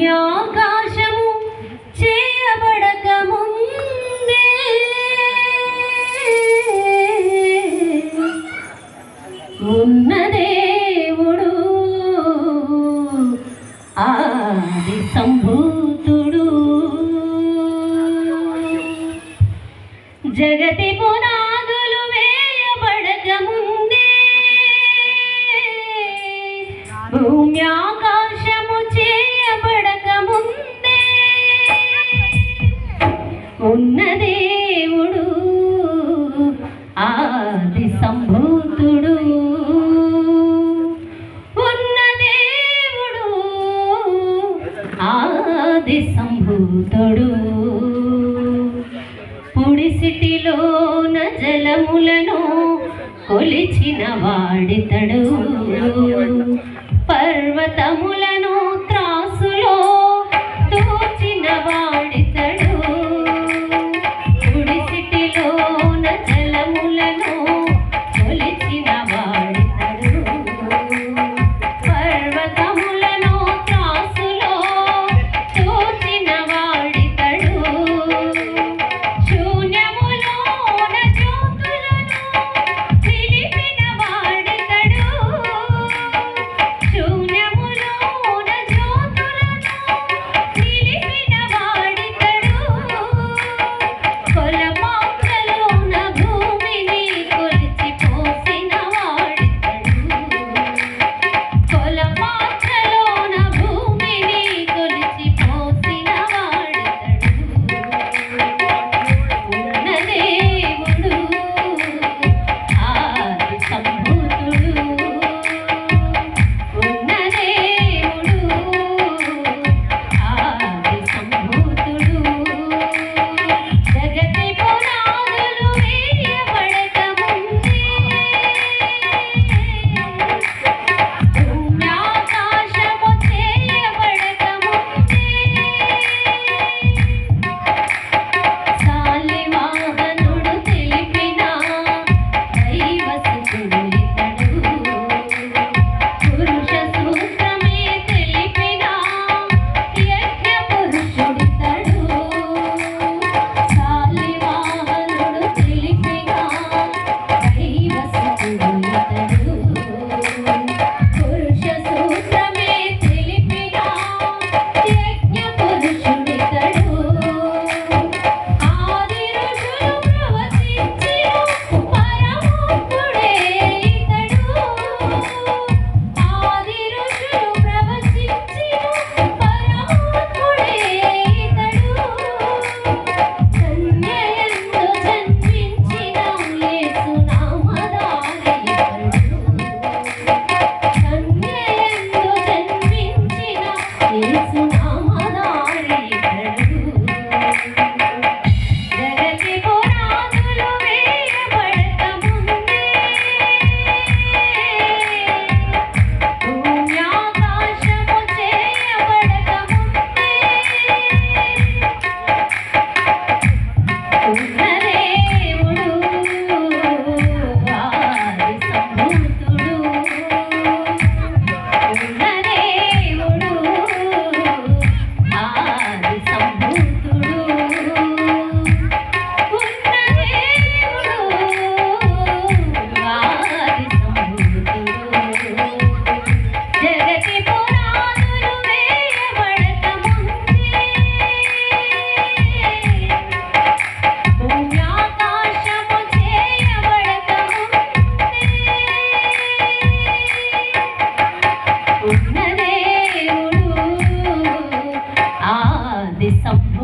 భూమ్యాకాశము చేయబడక ముందే ఉన్న దేవుడు ఆది సంభూతుడు. జగతి పునాదులు వేయబడక ముందే భూమ్యాకా ఉన్న దేవుడు ఆది సంభూతుడు. ఉన్న దేవుడు ఆది సంభూతుడు. పుడిసిటిలోన జలములను కొలిచిన వాడితడు. పర్వతముల someone.